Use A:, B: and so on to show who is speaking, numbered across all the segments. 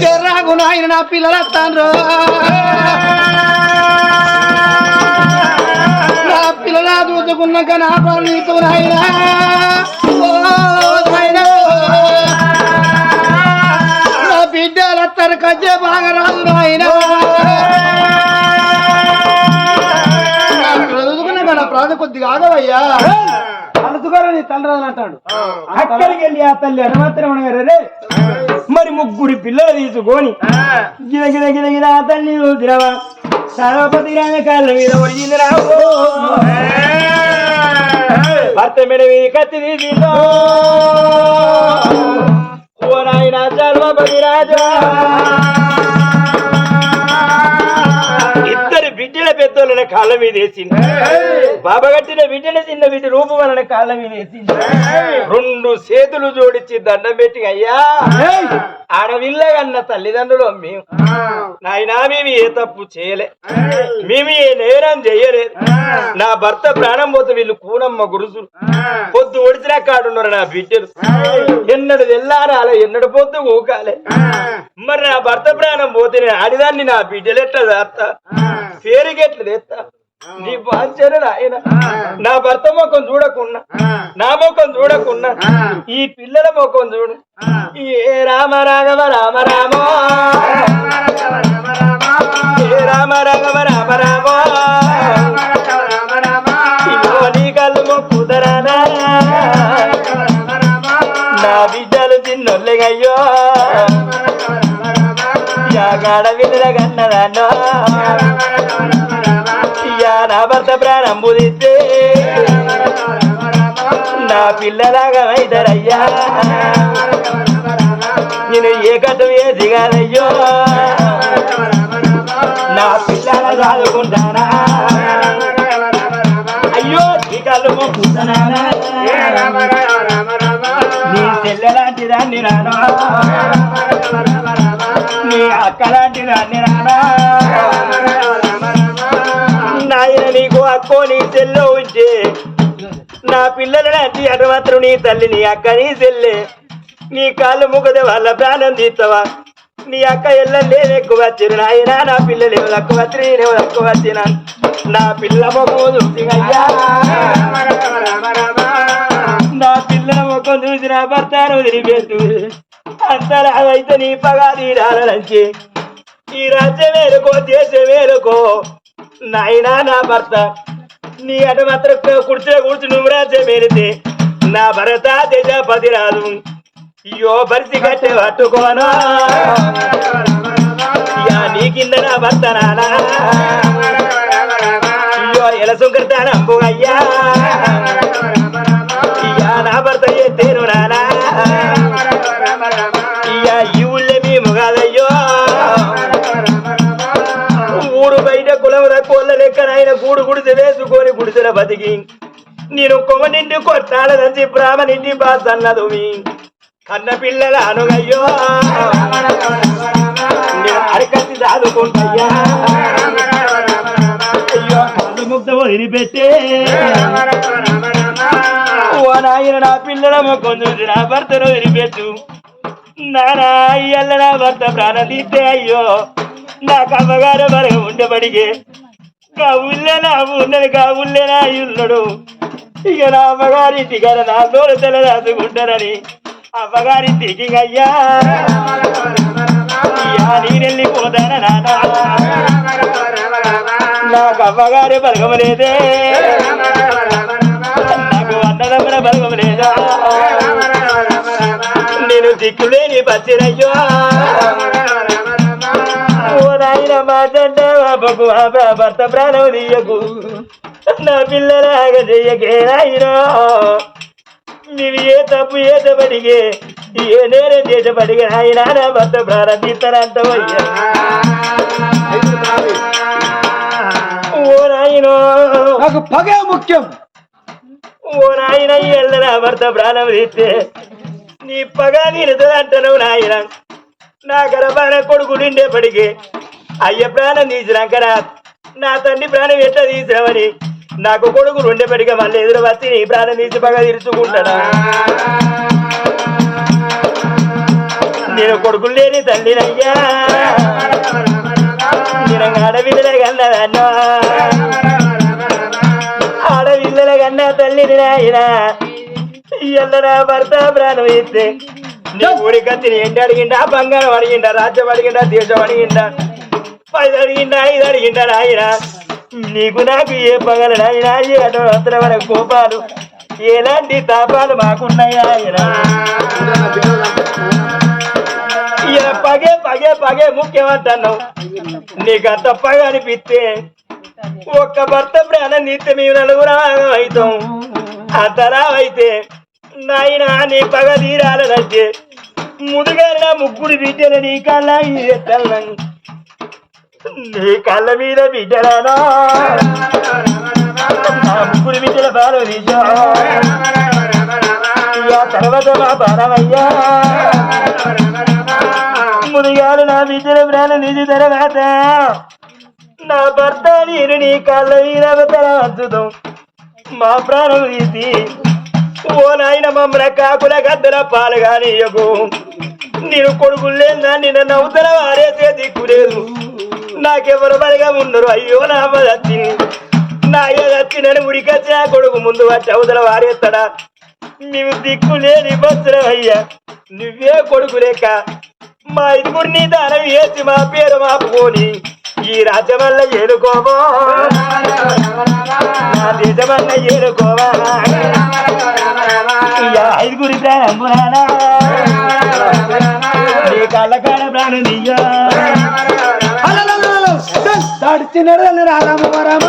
A: చెర్రాకు నాయన నా పిల్లలు వస్తాను నా పిల్లల చూసుకున్నాక నా పని నీకు నాయన. నా బిడ్డలు వస్తారు కజ్జే బాగా రాదు నాయన చదువుకున్నాక నా ప్రాణ కొద్దిగా ఆగవయ్యా.
B: అడుగుగారు నీ అంటాడు. అక్కడికి వెళ్ళి ఆ తల్లి అనగారు రే మరి ముగ్గురి పిల్లలు తీసుకొని గిద గిద గిద గిద ఆ తల్లి చూసిరావా? సర్వపతి రాని కాళ్ళ మీద ఒడిగింది రావు భర్త మీద మీద కత్తి తీసిందో. ఓ నాయన సర్వపతి రాజా. బిడ్డల పెద్దోళ్ళని కాళ్ళ మీద వేసింది. బాబా కట్టిన బిడ్డల చిన్న బిడ్డ రూపం వలన కాళ్ళ మీద వేసింది. రెండు చేతులు జోడించి దండం పెట్టి అయ్యా ఆడవిల్లగన్న తల్లిదండ్రులు మేము. నాయనా మేము ఏ తప్పు చేయలే. మేము ఏ నేరం చేయలేదు నా భర్త ప్రాణం పోతే వీళ్ళు కూనమ్మ గురుసులు పొద్దు ఒడిచినా కాడున్నారు నా బిడ్డలు. ఎన్నడు తెల్లారాలే ఎన్నడు పొద్దు ఊకాలే. మరి నా భర్త ప్రాణం పోతే నేను ఆడిదాన్ని నా బిడ్డలు ఎట్లా చేస్తా పేరుగెట్ల తెస్తా నీ బాధ్యత ఆయన. నా భర్త ముఖం చూడకున్నా. నా ముఖం చూడకున్నా. ఈ పిల్లల ముఖం చూడు. ఏ రామ రాఘవ రామ రామ. ఏ రామ రాఘవ రామ రామ. ఇదిగో నీ బిడ్డలు చిన్నోళ్ళగయ్యో. యాగాడ విడుదల కన్నదాన్నో యా నా భర్త ప్రాణం బుదిస్తే నా పిల్లలాగా అయితారయ్యా నేను ఏ కథం ఏ దిగాలయ్యో నా పిల్లల చదువుకుంటానా. అయ్యో నీ మొక్కుతానా. నీ చెల్లెలాంటి దాన్ని రానా. నీ అక్కలాంటి దాన్ని రానా. నీకు అక్కో నీ చెల్లె ఉంటే నా పిల్లల లాంటి అటు మాత్రం నీ తల్లి నీ అక్క నీ చెల్లె. నీ కాళ్ళు ముగదే వాళ్ళ ప్రాణం తీస్తావా నీ అక్క ఎల్లండి ఎక్కువ వచ్చిన. ఆయన నా పిల్లలు ఏమో తక్కువ వచ్చి నేనేమో తక్కువ వచ్చిన. నా పిల్ల ముఖం చూసినయ్యా నా పిల్లల ముఖం చూసిన భర్త భర్తను వదిలిపెట్టు అంతరావైతే నీ పగా తీరాలంచి ఈ రాజ్యం వేరుకో దేశం వేరుకో. నాయనా నా భర్త. నీ అటు మాత్రం కుర్చీలో కూర్చు నువ్వు రాజ్యం మేలితే నా భరత దేశపతి రాదు. అయ్యో బరిసి కట్టే పట్టుకోను. నీ కింద నా భర్త నానా అయ్యో ఎల సుంకర్తానంబు అయ్యా నా భర్త ఎత్తేను నానా ఊరు బయట కులం కోళ్ళ లెక్క ఆయన గూడు గుడిసె వేసుకొని గుడిసెల బతికి. నేను కొమ్మ నిండి కొట్టాల బ్రాహ్మ నిండి బాసన్నదు కన్న పిల్లల అనుగయ్యో. నేను అరకత్తి దాదుకుంటయ్యా. అయ్యో కళ్ళు ముగ్ధ వదిలిపెట్టే నాయన నా పిల్లల ముఖం చూసి నా భర్తను వదిలిపెట్టు నానా అయ్యల్ల నా భర్త ప్రాణం తీస్తే అయ్యో. నా కమ్మగారు బలగ ఉండబడిగే. గా ఉల్లెనా ఉన్నది కా ఉల్లే నా ఇక నా అమ్మగారి కదా నా తోడు తెల్ల అమ్మగారి అమ్మగారింటికి అయ్యా. ఇయ్యా నేనెళ్ళిపోతానా నాకు అమ్మగారి బలగం లేదే. నాకు అన్నదమ్మన బలగం లేదా? నేను దిక్కులేని బతిరయ్యో. నాయన మాటంట బాబకు భర్త ప్రాణం తీయకు. నా పిల్లలాగా చెయ్యకే నాయనో. నీవు ఏ తప్పు ఏ తప్పటికే ఏ నేరం చేసేపటికి ఆయన నా భర్త ప్రాణం తీస్తారంట ఓ నాయనో.
A: నాకు పగే ముఖ్యం.
B: ఓ నాయన ఎల్ల నా భర్త ప్రాణం తీస్తే నీ పగా నీరుతుందంటాను నాయన. నా గర్భాన కొడుకు నిండేపటికి అయ్య ప్రాణం తీసినాక నా నా తండ్రి ప్రాణం ఎట్లా తీసినావని? నాకు కొడుకు రెండేపటిగా మళ్ళీ ఎదురు వచ్చి నీ ప్రాణం తీసి పగా తీర్చుకుంటాడా? నేను కొడుకులు లేని తల్లినయ్యా. నేను ఆడపిల్లలే కన్నదన్నా ఆడపిల్లల కన్నా తల్లిని నాయన. నా భర్త ప్రాణం ఇస్తే నీ ఊరికత్తి ఏంటి అడిగిండా? బంగారం అడిగిండా? రాజ్యం అడిగిండా? దేశం అడిగిండా? పది అడిగిండా ఇది అడిగిండా నాయన నీకు నాకు ఏ పగల ఏ అటువంటి వరకు కోపాలు ఎలాంటి తాపాలు మాకున్నాయా ఆయన పగే పగే పగే ముఖ్యమంటున్నావు నీకు అంత పగ అనిపిస్తే ఒక్క భర్త ప్రాణం నీతే మేము నలుగురు అవుతాం అంతలా అయితే నాయన నీ పగ తీరాలనంటే ముదుగా ముగ్గురు బిడ్డలు నీ కళ్ళ నీ కళ్ళ మీద బిడ్డలానా? ముగ్గురు బిడ్డల బాలు నిజం? తర్వాత మా బాలమయ్యా ముదిగాలు నా బిడ్డల ప్రాణం నిజి తర్వాత. నా భర్త నేను నీ కళ్ళ మీద వంచుతాం మా ప్రాణం తీసి ఓ నాయన మమ్మల కాకుల గద్దల పాలు కానీయకు నేను కొడుకులు లేదా నిన్న నవ్వుతల వారేసే దిక్కులేదు నాకెవరు బలిగా ఉన్నారు అయ్యో నా వచ్చింది నా వచ్చినని ఉడికొచ్చి నా కొడుకు ముందు వచ్చి అవతల వారేస్తాడా? నీవు దిక్కు లేని బస్సుల అయ్యా. నువ్వే కొడుకు లేక మా ఐదుగురిని దానం వేసి మా పేరు మాపుకొని ఈ రాజ్యమల్ల ఏలుకోవో? నా దేశమల్ల వల్ల ఏలుకోవా ఐదుగురి ప్రాణం పురాణా నీ కళ్ళ కాడ ప్రాణం నీయా
A: రామ రామ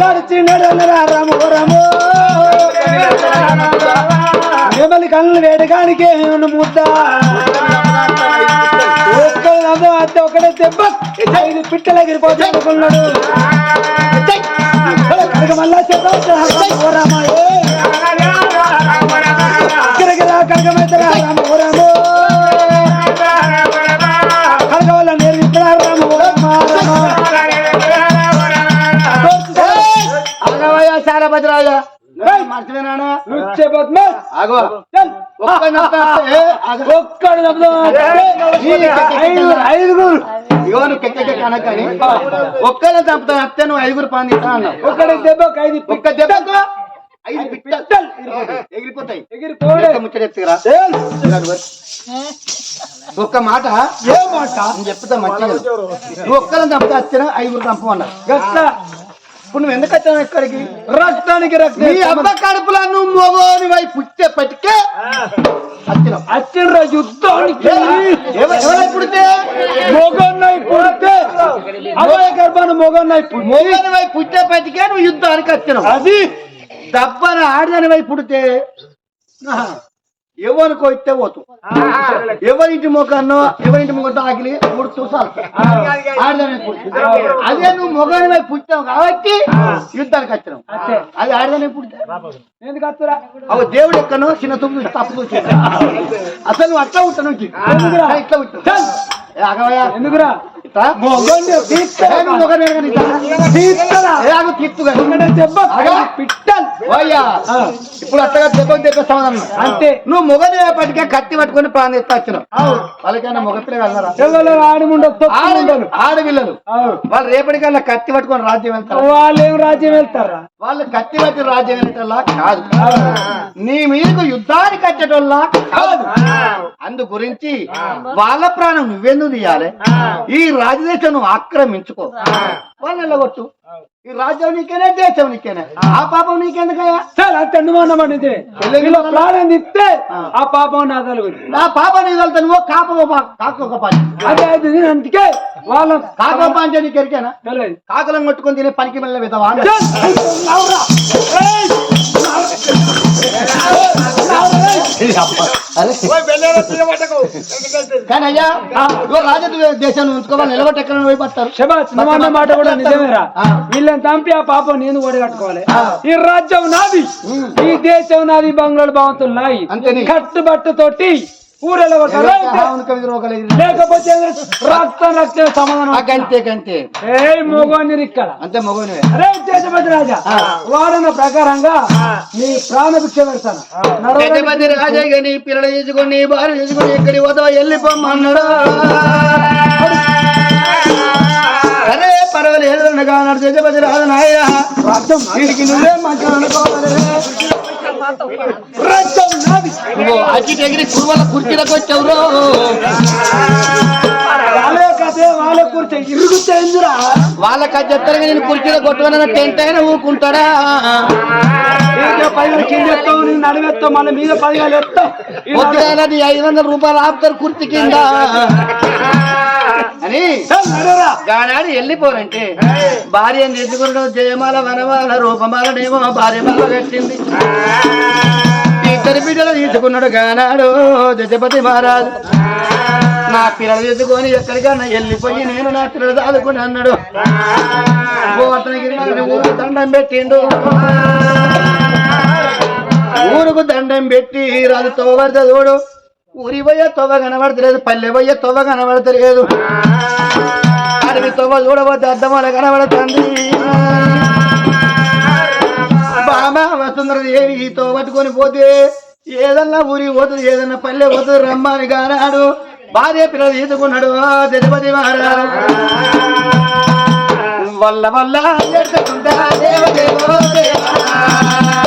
A: తడిచినడు రామ రామ మిమ్మల్ని కళ్ళు వేడగానికి ముద్ద? ఒక్కడు ఒకటే దెబ్బ. ఐదు పిట్టలు ఎగిరిపోతే అనుకున్నాడు. మళ్ళా చెప్పాము గిరగిరా రామ రాము రామ
C: అగవయ్య చాలా భద్రాయ మంచిదేనా ఆగో
A: ఒక్కడు
C: చంపుతాను అత్తే నువ్వు ఐదుగురు పని
A: ఒక్కడే దెబ్బ
C: ఒక్క దెబ్బ ఐదు పిట్టలు ఎగిరిపోతాయి.
A: ఎగిరిపోడే
C: ఒక్క మాట.
A: ఏ మాట?
C: నేను చెప్తా మంచిగా నువ్వు ఒక్కరిని చంపుతా వచ్చిన ఐదుగురు
A: గట్ల.
C: ఇప్పుడు నువ్వు ఎందుకు వచ్చావు ఇక్కడికి?
A: రక్తానికి
C: నీ అబ్బ కడుపులో నువ్వు మోగోని వై పుట్టే పట్టుకే వచ్చినావు
A: అచ్చిండ్ర యుద్ధానికి
C: ఎవ- ఎవరై పుడితే?
A: మొగన్నై పుడితే. అభయ గర్భాన మొగన్నై
C: మోగని వై పుట్టే పట్టుకే నువ్వు యుద్ధానికి వచ్చినావు
A: అది
C: దబ్బన ఆడదాని వై పుడితే ఎవరికో ఇస్తే పోతు. ఎవరింటి మొక్కన్నో ఎవరింటి మొక్క ఆగిలి మూడు చూసాలు అదే నువ్వు మొగని వై పుట్టావు కాబట్టి యుద్ధానికి వచ్చినావు. అది. ఆడదాని పుడితే.
A: ఎందుకు వస్తురా?
C: అవు దేవుడు ఎక్కనో చిన్న తుమ్ము తప్పు అసలు నువ్వు అట్లా ఉంటా నుంచి
A: ఎందుకురా?
C: ఇట్లా ఉంటా ఏ అగవయ్యా
A: ఎందుకురా?
C: ఇప్పుడు అట్టగా దెబ్బ సమాధానం
A: అంతే.
C: నువ్వు మొగని పట్టుకే కత్తి పట్టుకొని ప్రాణం ఎత్తా వచ్చినావు. వాళ్ళకైనా ఆడపిల్లలు. వాళ్ళు రేపటికల్లా కత్తి పట్టుకొని రాజ్యం వెళ్తారు?
A: వాళ్ళు ఏం రాజ్యం వెళ్తారా?
C: వాళ్ళు కత్తి పట్టి రాజ్యం వెళ్తారా కాదు. నీ మీదకు యుద్ధానికి వచ్చేటోళ్ళ? కాదు. అందు గురించి వాళ్ళ ప్రాణం నువ్వెందుకు తీయాలి? ఈ రాజదేశం నువ్వు ఆక్రమించుకో వాళ్ళని వెళ్ళగొట్టు ఈ రాజ్యం నీకేనే దేశం నీకేనే ఆ పాపం నీకెందుకయ్యా
A: సార్ అంత వీళ్ళ ప్రాణం ఇస్తే ఆ పాపం నా కలుగుతుంది
C: నా పాప వెళ్తా నువ్వు కాప కాకొక పని
A: అదే అది నేను అందుకే వాళ్ళ
C: కాక పంచే నీకు ఎరికేనా
A: తెలియదు
C: కాకులం కొట్టుకొని తినే పనికి వెళ్ళిన విధవా కానీ అయ్యా రాజు దేశాన్ని ఉంచుకోవాలి
A: శబాష్ మాట కూడా నిజమేరా వీళ్ళని చంపి ఆ పాపం నేను కూడా కట్టుకోవాలి. ఈ రాజ్యం నాది. ఈ దేశం నాది బంగారు భవంతులు నాయి.
C: అంతేని.
A: ఊరెళ్ళ కొడతారు లేకపోతే రక్తం రక్తం సమాధానం
C: గంతే గంతే.
A: ఏ మోగోని ఇక్కడ
C: అంతే మగోనివే
A: అరే దేశపతి రాజా వాడన ప్రకారంగా నీ ప్రాణభిక్ష పెడతాను. నడవడానికి
C: గజపతి రాజయ్య నీ పిల్లలు తీసుకొని నీ భార్య తీసుకొని ఎక్కడి పోతావు వెళ్ళిపోమన్నాడు? అరే పర్వాలేదు అనగా అన్నాడు గజపతి రాజు నాయ
A: రక్తం వీడికి నువ్వే మంచిగా అనుకోవాలి.
C: అచ్చి ఎగిరి కురువల కుర్చీలకు వచ్చావురో.
A: వాళ్ళే కదే వాళ్ళే కూర్చో ఇరుగుతేందిరా
C: వాళ్ళ చెప్తారు నేను కుర్చీలో కొట్టుకున్న టెంట్ అయినా ఊరుకుంటాడా?
A: ఏంటో పైన కింద ఎత్తావు నీ నడువెత్తావు మళ్ళీ మీద ఎత్తావు.
C: ఐదు వందల రూపాయలు ఆపుతారు కుర్చీ కింద. అని. గానాడు వెళ్ళిపోరంటే భార్యను తెచ్చుకుంటూ జయమాల వనమాల రూపమాలనేమో భార్య బాల కట్టింది ఇద్దరు బిడ్డలు తీసుకున్నాడు గానాడు జజపతి మహారాజు. నా పిల్లలు తెచ్చుకొని ఎక్కడికన్నా వెళ్ళిపోయి నేను నా పిల్లలు దాదుకుని అన్నాడు. గోవర్ధనగిరి ఊరు దండం పెట్టిండు. ఊరుకు దండం పెట్టి రాజు తోవడత చూడు. ఊరి పోయే తోవ కనబడతలేదు పల్లె పోయే తొవ్వ కనబడతలేదు. అడవి తొవ్వ చూడబోతే అద్దమాల కనబడుతుంది. బామా వసుందర దేవి ఈతో పట్టుకొని పోతే ఏదన్నా ఊరికి పోతుంది ఏదన్నా పల్లె పోతుంది రమ్మని గానాడు భార్య పిల్లలు తీసుకున్నాడు తిరుపతి మహారాజు వల్ల వల్ల దేవదేవో దేవా.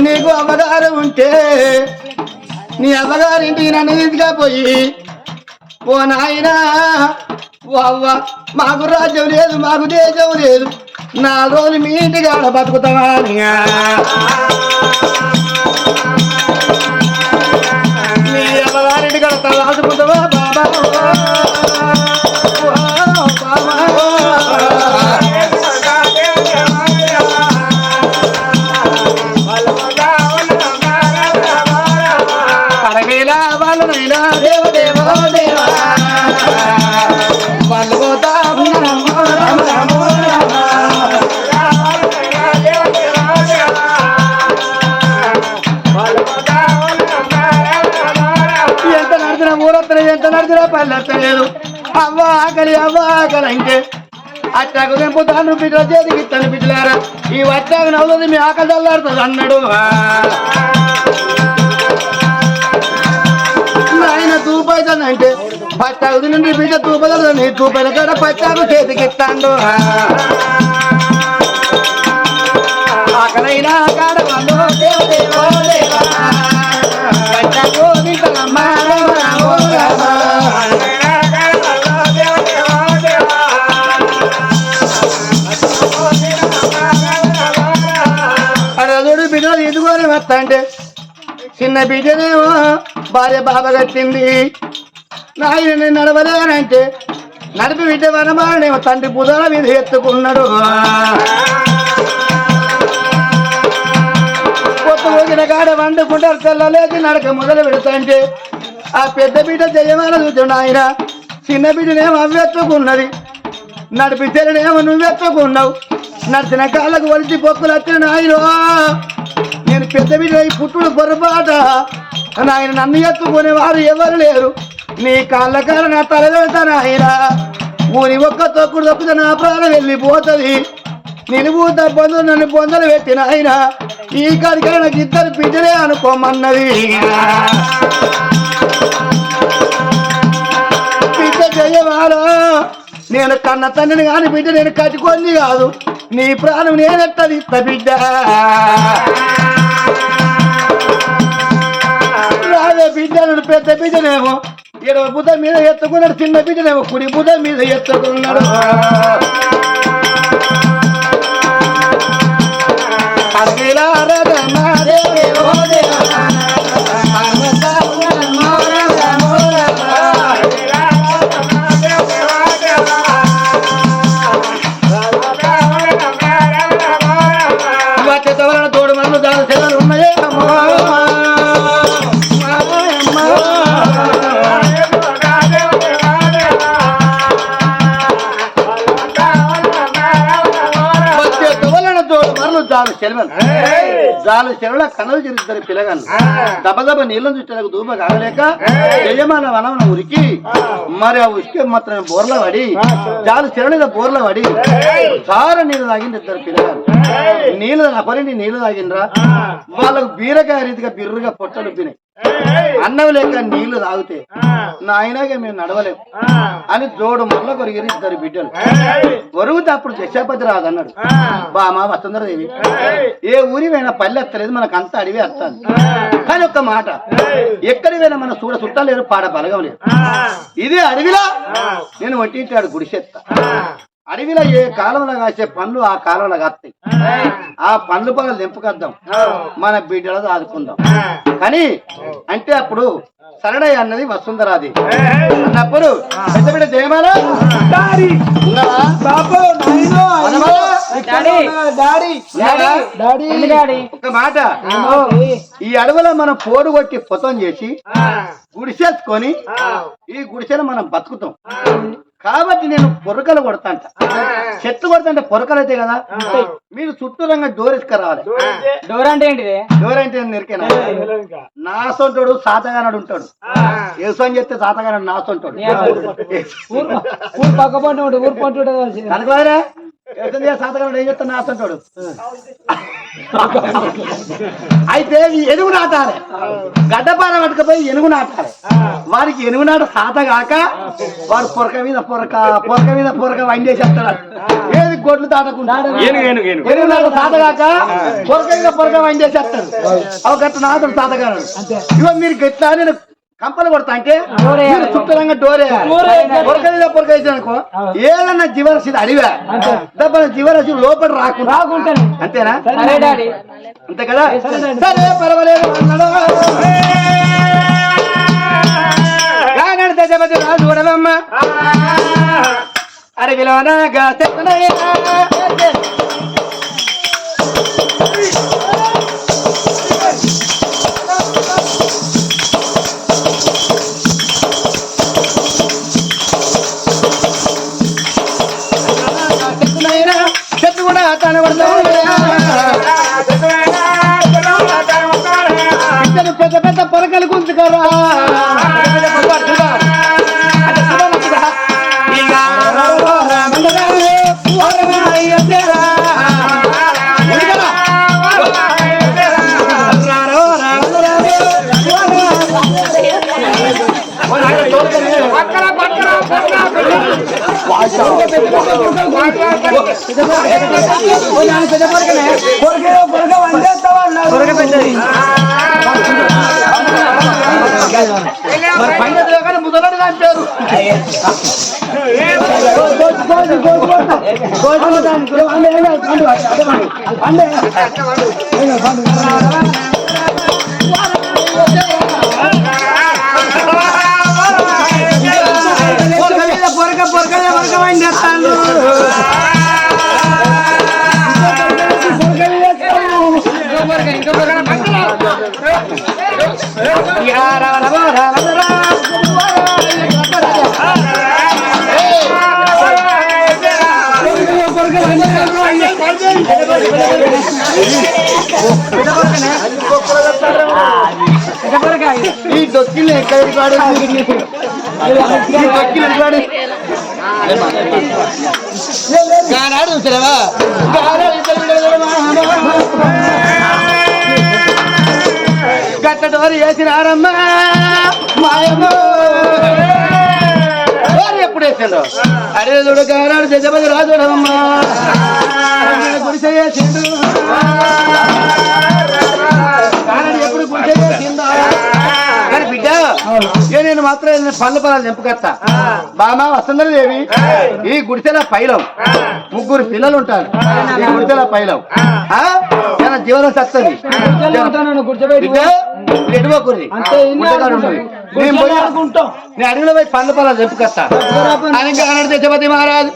C: నీకు అమ్మగారు ఉంటే నీ అమ్మగారింటికి నన్ను తీసుకపోయి ఓ నాయనా ఓ అవ్వ మాకు రాజ్యం లేదు మాకు దేశం లేదు నా రోజులు మీ ఇంటికి ఆడ బతుకుతావా వెళ్ళట్లేదు అవ్వ ఆకలి అవ్వ ఆకలి అంటే అట్టాకు తెంపుతాను బిడ్డ చేతికి ఇస్తాను బిడ్డలారా. ఈ వచ్చాక నవ్వుతుంది మీ ఆకలి చల్లాడుతుంది అన్నాడు. నాయన తూపైతుందంటే పట్టాకు తినండి బిడ్డ తూపదలు నీ తూపైన కాడ పట్టాకు చేతికి ఇస్తాడు. ఆకలైనా కాడ వాళ్ళు వస్తా అంటే చిన్న బిడ్డనేమో భార్య బాబ కట్టింది. నాయన నడవలేనంటే నడిపి బిడ్డ వనమానేమో తండ్రి బుధల మీద ఎత్తుకున్నాడు. కొత్త ఊగిన కాడ వండుకుంటారు తెల్లలేసి నడక మొదలు పెడతాంటే ఆ పెద్ద బిడ్డ జయమాన చూసాడు ఆయన చిన్న బిడ్డనేమో అవ్వెత్తుకున్నది నడిపితేనేమో నువ్వెత్తుకున్నావు నడిచిన కాళ్ళకు వలిచి పొక్కులు వచ్చిన ఆయన పెద్ద బిడ్డ పుట్టుడు పొరపాట. నాయన నన్ను ఎత్తుకునే వారు ఎవరు లేరు. నీ కాళ్ళ కాళ్ళ నా తల పెడతాను ఊరి ఒక్క తొక్కుడు తొక్కుతే నా ప్రాణం వెళ్ళిపోతుంది. నిలువు పొందు నన్ను పొందలు పెట్టిన ఆయన ఈ కాడికి నాకు ఇద్దరు బిడ్డలే అనుకోమన్నది. బిడ్డ జయవాడ నేను కన్న తండ్రిని కాని బిడ్డ నేను కట్టుకొని కాదు. నీ ప్రాణం నేనెట్టది ఇత్త బిడ్డ. రావే బిడ్డను పెద్ద బిడ్డనేమో. ఇరవై బుధ మీద ఎత్తుకున్నాడు చిన్న బిడ్డనేమో. కుడి బుధ మీద ఎత్తుకున్నాడు. అఖిల జాలు సెలవులు జాలు సెలవుల కనలు జరుగుతారు పిల్లగాను దబ దబ నీళ్ళను చూస్తే దూప కాగలేక యజమాన వనం ఉరికి మరి ఆ ఉసుకే మాత్రం బోర్ల పడి జాలు చెరళ బోర్ల పడి చార నీళ్ళు తాగింది ఇద్దరు పిల్లగారు నీళ్ళు అపరిని నీళ్ళు తాగిండ్రా? వాళ్ళకు బీరకాయ రీతిగా బిర్రుగా పొట్టలు ఉప్పినాయి అన్నం లేక నీళ్ళు తాగితే నాయనగా మేము నడవలేము అని జోడు మళ్ళీ కొరిగిరి ఇద్దరు బిడ్డలు. వరుగుతే అప్పుడు దశాపతి రాదు అన్నాడు. బామా వసుంధరదేవి ఏ ఊరి పోయినా పల్లె ఎత్తలేదు మనకు అంత అడివి వస్తాను కానీ ఒక్క మాట ఎక్కడి పోయినా మన చూడ చుట్టాలేరు పాడ బలగం లేదు. ఇదే అడవిలా నేను వడ్డించాడు గుడిసెత్త. అడవిలో ఏ కాలంలో కాసే పండ్లు ఆ కాలంలో కాస్తాయి. ఆ పండ్లు పనులు దింపకద్దాం మన బిడ్డలతో ఆదుకుందాం. కానీ అంటే అప్పుడు సరడయ్య అన్నది వసుంధరాది. అన్నప్పుడు పెద్ద బిడ్డ? ఉన్నావా? ఒక్క మాట. ఈ అడవిలో మనం పోడు కొట్టి పొతం చేసి గుడిసేసుకొని ఈ గుడిసెను మనం బతుకుతాం. కాబట్టి నేను పొరకలు కొడతాంట. చెట్లు కొడతాంటే పొరకలు అయితే కదా? మీరు చుట్టూ రంగా డోరేసుకు రావాలి
D: డోర్ అంటే ఏంటిది?
C: డోర్ అంటే నిరికేనా నా? సొంటోడు సాతగానాడు ఉంటాడు. వ్యవసాయం చేస్తే సాతగానాడు నా సొంటోడు
D: ఊరు పక్క పంట ఊరు పంట
C: ఏం అయితే ఈ ఎనుగు నాటాలి. గడ్డపార పట్టుకపోయి ఎనుగు నాటాలి. వారికి ఎనుగు నాట సాత కాక వాడు పొరక మీద పొరక పొరక మీద పొరక వండేసేస్తాడు ఏది గొడ్లు
B: ఏనుగు
C: ఎనుగు నాట సాత కాక పొరక మీద పొరక వండేసేస్తాడు అవి గట్ట నాటడు సాతగాడు ఇగో మీరు గట్లా నేను కంపలు కొడతా అంటే చుట్టరంగా డోరే అనుకో ఏదన్నా జీవరాశి అడివా. దెబ్బ జీవరాశి లోపల రాకుండా. అంతేనా? అంతే కదా? సరే పర్వాలేదు. దశపతి రాజు వడవమ్మ అడవిలోనగా చెట్టు పెద్ద పెద్ద పొరకలు గుంజుకోరా. ముదలడు కాంటారు పొరక ఈ దొక్కిలు ఎక్కడ పాడు దొక్కిలు పాడు చూసావా గట్ట డోరి వేసినారమ్మా ఎప్పుడు వేసాడు? అరే చూడు గానాడు జజపతి రాజుడమ్మా
A: గుడిసె చేసిండు కానడు ఎప్పుడు గుడిసె
C: కానీ బిడ్డ. నేను మాత్రం పళ్ళు పొలాలు నింపుకొస్తా బామా వసుంధరదేవి ఈ గుడిసెల పైలం. ముగ్గురు పిల్లలు ఉంటారు. ఈ గుడిసెల పైలం? చాలా జీవనం సత్తది.
D: ఆడుకుంటాం.
C: నేను అడిగిన పోయి పళ్ళు పొలాలు కానడు దశపతి మహారాజు.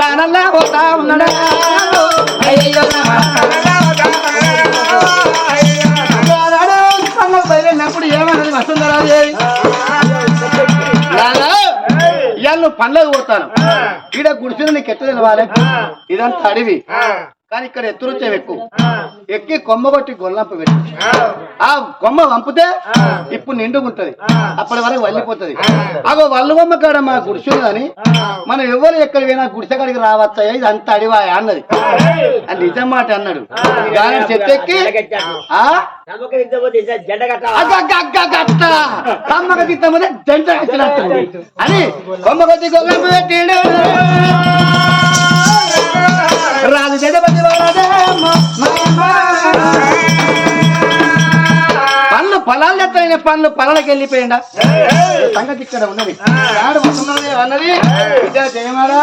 C: తానల్లా పోతా ఉన్నాడా? అయ్యయ్యో వసుంధరాదేవి రాదా? ఇవాళ నువ్వు పనులకు పోతాను ఈడ గుడిసిన నీకు ఎట్టు తెలవాలి? ఇదంతా అడవి. కానీ ఇక్కడ ఎత్తురుచ్చేవి ఎక్కువ. ఎక్కి కొమ్మ కొట్టి గొల్లంప పెట్టి. ఆ కొమ్మ వంపితే ఇప్పుడు నిండుగుంటది అప్పటి వరకు వల్లిపోతుంది. అగో వల్లు బొమ్మ కాడ మా గుడిసెలు అని మనం ఎవరు ఎక్కడ పోయినా గుడిసె కాడికి రావచ్చా ఇది అంత అడివా అన్నది. నిజం మాట అన్నాడు. గాలి చెత్తెక్కి ఆ? తిత్తమనే జంట అని కొమ్మ కొద్ది గొల్లంప పెట్టి రాజు జగపతి. పళ్ళు పొలాలు ఎత్తైన పళ్ళు పొలాలకు వెళ్ళిపోయిండా. సంగతి ఇక్కడ ఉన్నది. ఆడు వస్తున్నది అన్నది. జయమారా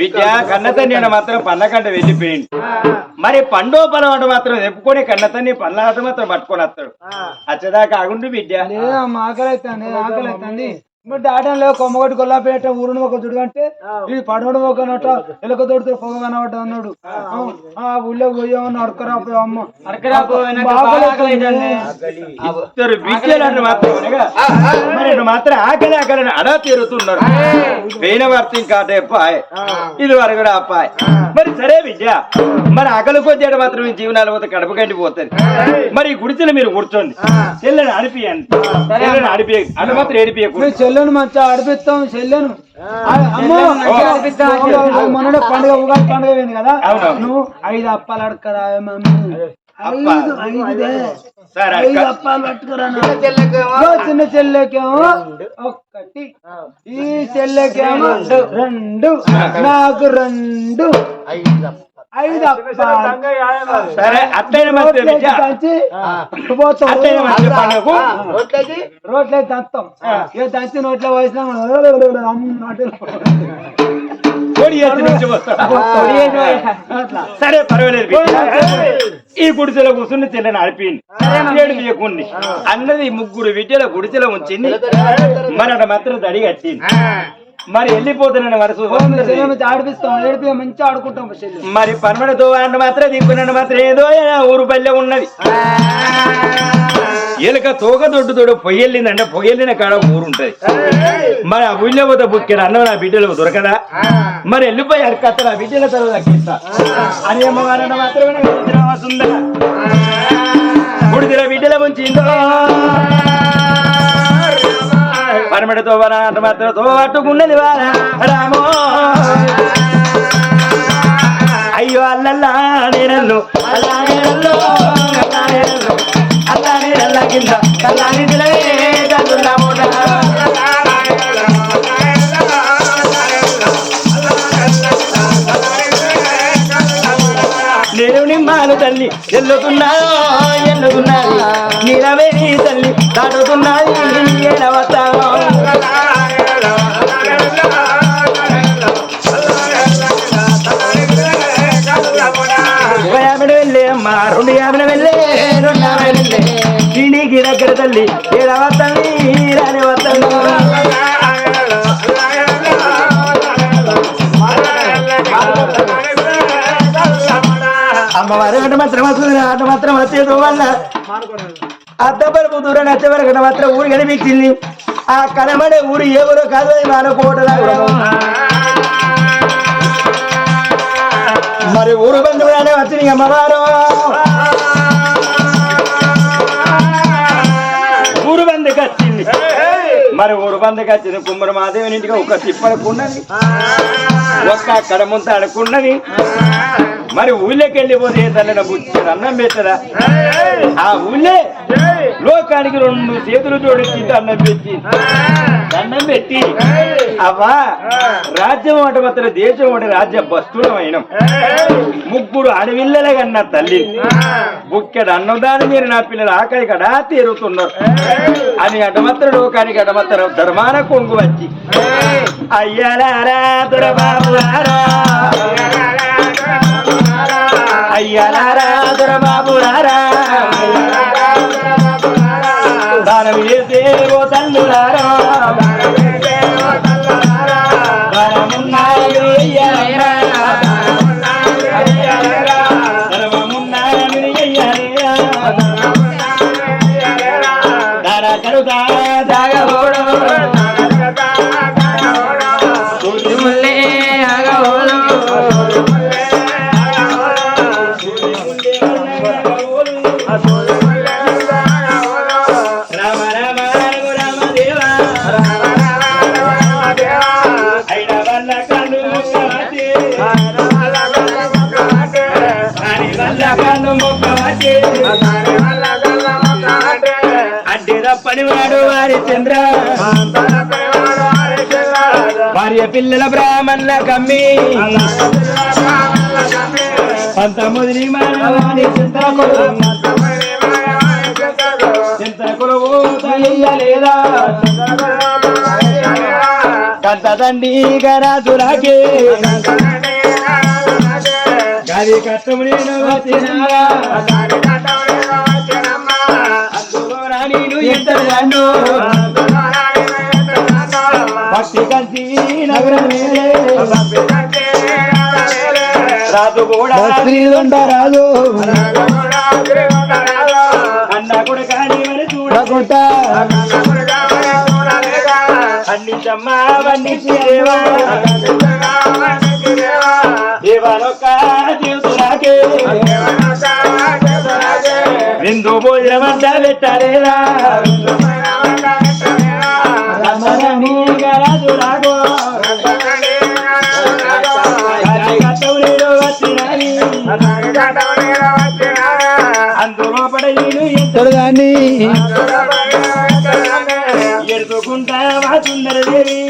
B: బిడ్డ కన్నతన్ని మాత్రం పన్నకంట వెళ్ళిపోయింది మరి పండో పలవాడు మాత్రం చెప్పుకొని కన్నతన్ని పన్నహాట మాత్రం పట్టుకొని వస్తాడు. వచ్చేదాకా ఆగుండు బిడ్డ.
D: ఆకలైతుంది ఆకలైతుంది. ఇప్పుడు డాటంలో కొమ్మగొట్టి కొల్లాపేట ఊరును ఒక దుడు అంటే ఇది పడవడు ఒక నట ఎలక తోడుతో పొగ కనబడ్డ అన్నాడు. ఆ. ఊళ్ళో పోయామని అడకరాపోయా అమ్మ.
B: ఇద్దరు మాత్రం మరి ఆకలి ఆకలి అడా తీరుతున్నారు? పోయిన వర్తం కాటే పాయ్. ఇది వరకు కూడా అప్పాయ్ మరి సరే విద్య. మరి ఆకలి కొద్ది మాత్రం ఈ జీవనాలు పోతే కడుపు కంటిపోతుంది. మరి ఈ గుడిసెలు మీరు కూర్చోండి. చెల్లెని అడిపియండి. చెల్లెని అడిపి అటు మాత్రం ఏడిపియకూడదు.
D: చెల్లెను మంచిగా ఆడిపిస్తాం చెల్లెను. అమ్మో మొన్న పండుగ ఉగాది పండుగ పోయింది కదా. నువ్వు ఐదు అప్పాలు అడకరా చిన్న చెల్లెకేమో. ఒక్కటి. ఈ చెల్లెకేమో రెండు. నాకు రెండు. ఐదు
B: సరే మంచి మంచి పండుగకు
D: రోట్లే దంతాం. ఇక దంచి నోట్లో పోసినా.
B: సరే పర్వాలేదు. ఈ గుడిసెలో కూర్చుని చెల్లెని అడిపింది ఏడు అన్నది ముగ్గురు విద్యల గుడిసెలో ఉంచింది. మరి అక్కడ మాత్రం దడి కట్టింది మరి వెళ్ళిపోతున్నాను వరుస
D: ఆడిపిస్తాం ఆడుకుంటాం
B: మరి పనమడతో అంటే మాత్రం దిక్కునట్టు మాత్రం ఏదో ఊరు పల్లె ఉన్నది. ఎలుక తోక దొడ్డు తోడు పొయ్యెళ్ళిందంటే పొయ్యెళ్ళిన కాడ ఊరు ఉంటది మరి ఆ ఊళ్ళో పోతే బుక్కిన అన్నం నా బిడ్డలకు దొరకదా? మరి వెళ్ళిపోయి అడకత్త నా బిడ్డల తల దక్కిస్తా అని అమ్మవారన్న మాత్రమే వస్తుందా గుడిదిల బిడ్డల ఉంచిందో పరమడితో వరాట మాత్రతో అట్టుకున్నది రామో. అయ్యో అల్లల్లా నేనల్లు అల్లా నేనల్లు అల్లా నేనల్లు అల్లా నేనల్లా కింద కల్లాని దిలవే కల్లుల్లా మూట తల్లి ఎల్లుతున్నాయో ఎల్లుతున్నాయి. నీలవే నీ తల్లి దాటుతున్నాయి. ఏడవతాను ఒక యాభై వెళ్ళే రెండు యాభై వెళ్ళే రెండు యాభై వెళ్ళే ఇంటికి దగ్గర తల్లి ఏడవతాను రాని వస్తాను అమ్మవారి ఆట మాత్రం వస్తుంది ఆట మాత్రం వచ్చేది వల్ల. అద్దపరుపు దూరం నచ్చే వరకు మాత్రం ఊరు కనిపించింది. ఆ కనబడే ఊరు ఊరో కాదు అది మానకోట మరి ఊరు బంధువులనే వచ్చింది అమ్మవారు. ఊరు బంధుకి వచ్చింది. మరి ఊరు బందకి వచ్చిన కుమ్మరి మాదేవి ఇంటికి ఒక తిప్పలకున్నది ఒక్క అక్కడ ముంత అడుకున్నది మరి ఊళ్ళోకి వెళ్ళిపోతే తల్లిన బుచ్చారు అన్నం పెట్టరా ఆ ఊళ్ళే లోకానికి రెండు చేతులు జోడించి దండం పెట్టి. దండం పెట్టి. అవ్వా. రాజ్యం ఒకటి మాత్రం దేశం అంటే రాజ్య బస్తుల అయినం. ముగ్గురు అడవిల్లలే కన్నా తల్లి. బుక్కెడు అన్నదాని మీరు నా పిల్లలు ఆకలి కడా తీరుతున్నారు. అని అడమత్తర లోకానికి అడమత్తర ధర్మాన కొంగు వచ్చి. అయ్యలారా దొరబాబులారా అయ్యలారా దొరబాబులారా పనివాడు వారి చంద్ర. భార్య పిల్లల బ్రాహ్మణుల కమ్మి. పంతొమ్మిది లేదా కంత తండ్రి గరాసురాకే గది కట్టము నేను వచ్చినారా రాను భక్తి కంచి నగరం రాజు కూడా
D: రాదు
B: అన్న కూడా కానీ మరి చూడకుంట అన్ని చమ్మా వన్ని దేవా. దేవాలొక్క విందు భోజనం అంతా పెట్టారేరా రమణి గరాజు రాగో. ఎడుకుంటా సుందరదేవి